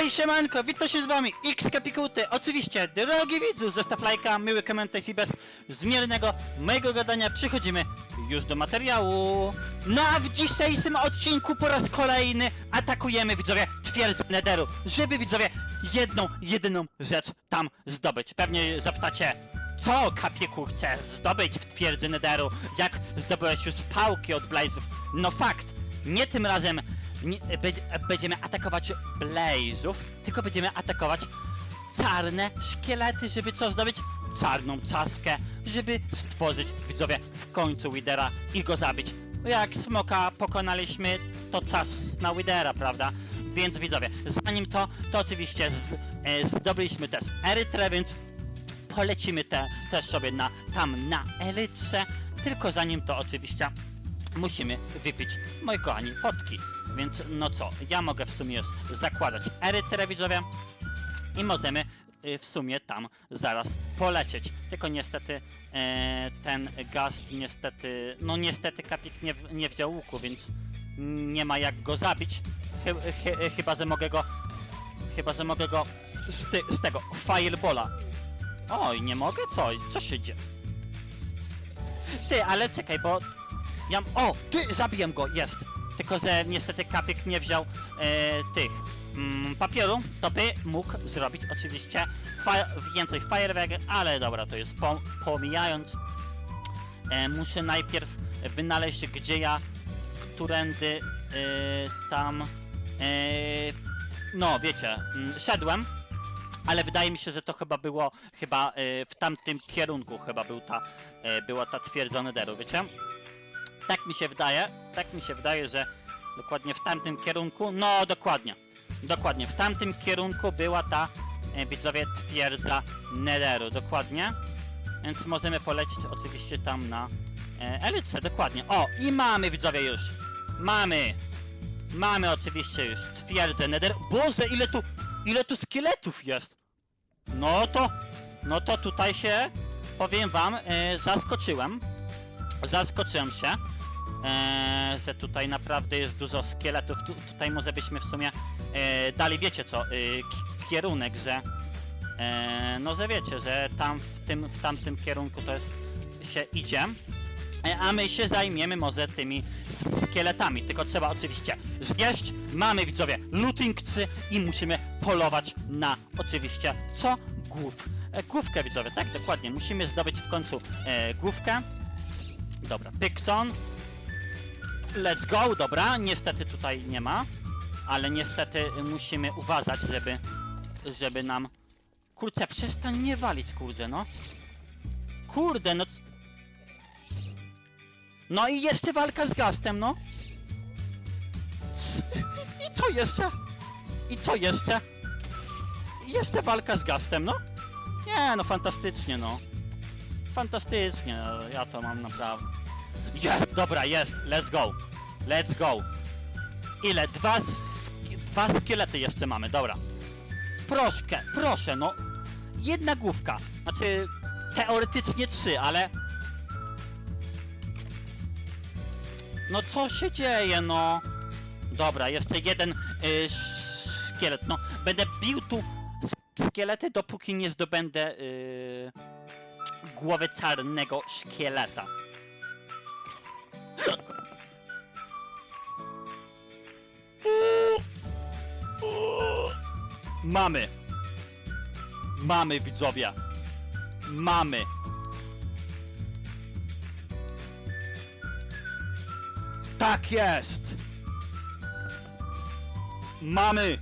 Hej siemanko, witam się z wami, X Kapikuty. Oczywiście, drogi widzu, zostaw lajka, miły komentarz i bez zmiernego mojego gadania przechodzimy już do materiału. No a w dzisiejszym odcinku po raz kolejny atakujemy widzowie twierdzę Nederu, żeby widzowie jedną, jedyną rzecz tam zdobyć. Pewnie zapytacie, co Kapieku chce zdobyć w twierdzy Nederu, jak zdobyłeś już pałki od Blazów? No fakt, nie tym razem nie, będzie- będziemy atakować Blaze'ów, tylko będziemy atakować czarne szkielety, żeby co zdobyć? Czarną czaskę, żeby stworzyć, widzowie, w końcu Widera i go zabić. Jak smoka pokonaliśmy, to czas na Widera, prawda? Więc widzowie, zanim to, to oczywiście z, e, zdobyliśmy też Erytrę, więc polecimy te, też sobie na, tam na Elytrze, tylko zanim to oczywiście musimy wypić, moi kochani, potki. Więc no co, ja mogę w sumie już zakładać erytrę, widzowie, i możemy y, w sumie tam zaraz polecieć. Tylko niestety e, ten gast niestety, no niestety kapik nie, nie wziął łuku, więc nie ma jak go zabić. Chy, chy, chyba, że mogę go, chyba, że mogę go z, ty, z tego firebola. Oj, nie mogę? Co? Co się dzieje? Ty, ale czekaj, bo ja... O! Ty! Zabiję go! Jest! Tylko, że niestety kapik nie wziął e, tych mm, papieru, to by mógł zrobić oczywiście więcej fajerwerk, ale dobra, to jest pom pomijając. E, muszę najpierw wynaleźć, gdzie ja, którędy e, tam... No, wiecie, mm, szedłem, ale wydaje mi się, że to chyba było chyba e, w tamtym kierunku chyba był ta, e, była ta twierdzona deru, wiecie? Tak mi się wydaje, tak mi się wydaje, że dokładnie w tamtym kierunku, no dokładnie, dokładnie, w tamtym kierunku była ta, e, widzowie, twierdza Nederu, dokładnie. Więc możemy polecieć oczywiście tam na e, dokładnie. O, i mamy, widzowie, już. Mamy. Mamy oczywiście już twierdzę Nether. Boże, ile tu, ile tu szkieletów jest. No to, no to tutaj się, powiem wam, e, zaskoczyłem. Zaskoczyłem się, e, że tutaj naprawdę jest dużo szkieletów. Tu, tutaj może byśmy w sumie e, dali, wiecie co, e, kierunek, że e, no, że wiecie, że tam w tym, w tamtym kierunku to jest, się idzie. E, A my się zajmiemy może tymi szkieletami, tylko trzeba oczywiście zjeść. Mamy widzowie lootingcy i musimy polować na oczywiście co? Głów. E, główkę widzowie, tak dokładnie. Musimy zdobyć w końcu e, główkę. Dobra, Pixon. Let's go, dobra. Niestety tutaj nie ma, ale niestety musimy uważać, żeby, żeby nam... Kurczę, przestań nie walić, kurde, no. Kurde, no... no i jeszcze walka z gastem, no. I co jeszcze? I co jeszcze? Jeszcze walka z gastem, no. Nie, no fantastycznie, no. Fantastycznie, no, ja to mam naprawdę. Jest, dobra, jest, let's go. Let's go. Ile? Dwa, sk- dwa szkielety jeszcze mamy, dobra. Proszę, proszę, no. Jedna główka. Znaczy, teoretycznie trzy, ale No co się dzieje, no? Dobra, jeszcze jeden y, sz- szkielet, no. Będę bił tu s- szkielety, dopóki nie zdobędę y, głowy czarnego szkieleta. Mamy. Mamy, widzowie. Mamy. Tak jest! Mamy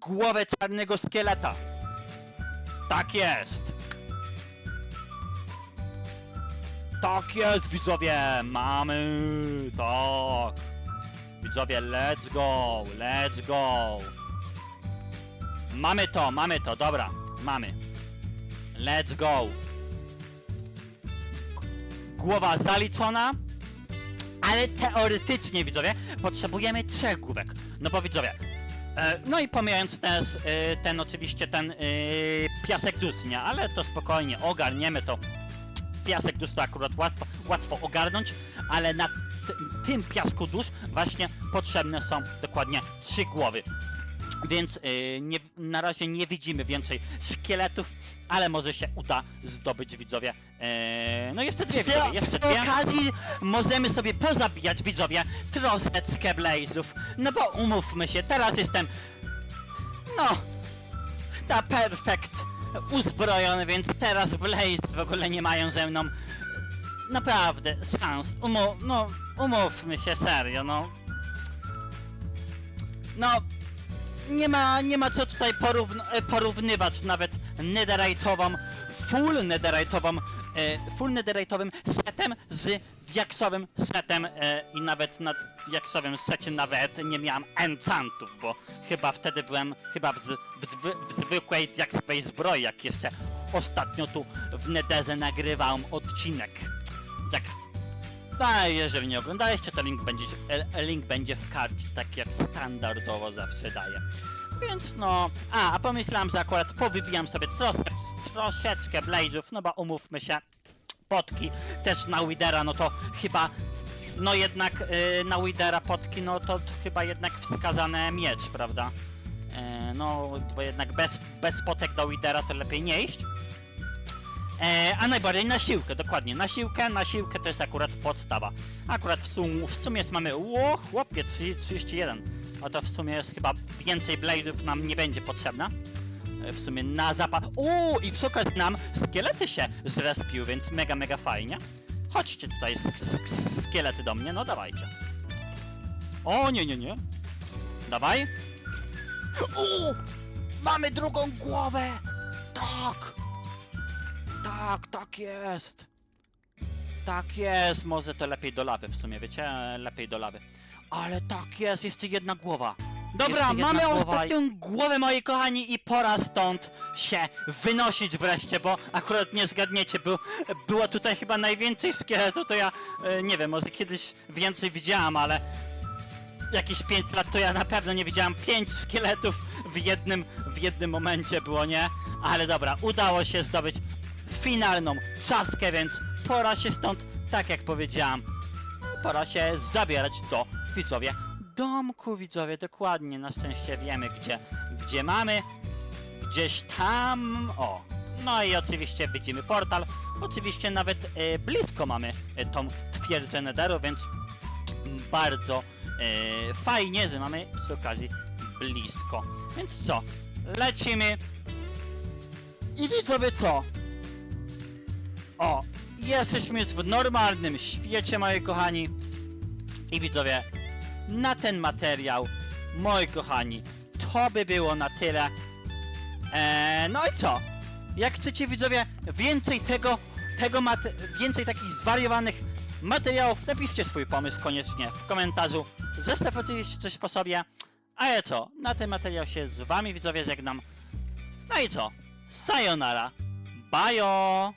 głowę czarnego szkieleta. Tak jest! Tak jest, widzowie! Mamy! Tak! Widzowie, let's go! Let's go! Mamy to, mamy to, dobra, mamy. Let's go! Głowa zaliczona. Ale teoretycznie, widzowie, potrzebujemy trzech główek. No bo widzowie, e, no i pomijając też e, ten oczywiście ten e, piasek dus, nie? Ale to spokojnie, ogarniemy to. Piasek dus to akurat łatwo, łatwo ogarnąć, ale na tym piasku dusz właśnie potrzebne są dokładnie trzy głowy. Więc y, nie, na razie nie widzimy więcej szkieletów, ale może się uda zdobyć widzowie. E, no jeszcze dwie Przy- widzowie, jeszcze przy dwie. okazji możemy sobie pozabijać widzowie troszeczkę blazów. No bo umówmy się, teraz jestem no ta perfekt uzbrojony, więc teraz blaze w ogóle nie mają ze mną naprawdę szans. Umu no umówmy się serio, no. No nie ma, nie ma co tutaj porówn e, porównywać nawet netherite'ową, full netherite'ową, e, full netherite'owym setem z diaksowym setem e, i nawet na diaksowym secie nawet nie miałem enchantów, bo chyba wtedy byłem chyba w, w, zwy, w zwykłej diaksowej zbroi, jak jeszcze ostatnio tu w netherze nagrywałem odcinek. Tak a jeżeli nie oglądaliście, to link będzie, e, link będzie w karcie, tak jak standardowo zawsze daję. Więc no... A, a pomyślałem, że akurat powybijam sobie trosze, troszeczkę blade'ów, no bo umówmy się, potki też na Widera, no to chyba... No jednak y, na Widera potki, no to chyba jednak wskazane miecz, prawda? E, no, bo jednak bez, bez potek do Widera to lepiej nie iść. E, a najbardziej na siłkę, dokładnie. Na siłkę, na siłkę to jest akurat podstawa. Akurat w, sum, w sumie jest mamy, ło chłopie, 30 31. A to w sumie jest chyba więcej blade'ów nam nie będzie potrzebna. E, w sumie na zapach. Uuu, i przy okazji nam szkielety się zrespił, więc mega, mega fajnie. Chodźcie tutaj, szkielety do mnie, no dawajcie. O, nie, nie, nie. Dawaj. Uuu! Mamy drugą głowę! Tak! Tak, tak jest. Tak jest, może to lepiej do lawy w sumie, wiecie? Lepiej do lawy. Ale tak jest, jeszcze jedna głowa. Dobra, Jeszcze jedna mamy głowa ostatnią głowę, moi kochani, i pora stąd się wynosić wreszcie, bo akurat nie zgadniecie, był, było tutaj chyba najwięcej szkieletów, to ja, e, nie wiem, może kiedyś więcej widziałam, ale jakieś 5 lat to ja na pewno nie widziałam 5 szkieletów w jednym, w jednym momencie było, nie? Ale dobra, udało się zdobyć finalną czaskę, więc pora się stąd, tak jak powiedziałam, pora się zabierać do widzowie domku, widzowie, dokładnie, na szczęście wiemy gdzie, gdzie mamy, gdzieś tam, o, no i oczywiście widzimy portal, oczywiście nawet e, blisko mamy e, tą twierdzę Netheru, więc bardzo e, fajnie, że mamy przy okazji blisko, więc co, lecimy. I widzowie co? O, jesteśmy już w normalnym świecie, moi kochani. I widzowie, na ten materiał, moi kochani, to by było na tyle. Eee, no i co? Jak chcecie, widzowie, więcej tego, tego więcej takich zwariowanych materiałów, napiszcie swój pomysł koniecznie w komentarzu. Zestaw oczywiście coś po sobie. A ja co? Na ten materiał się z wami, widzowie, żegnam. No i co? Sayonara. Bajo!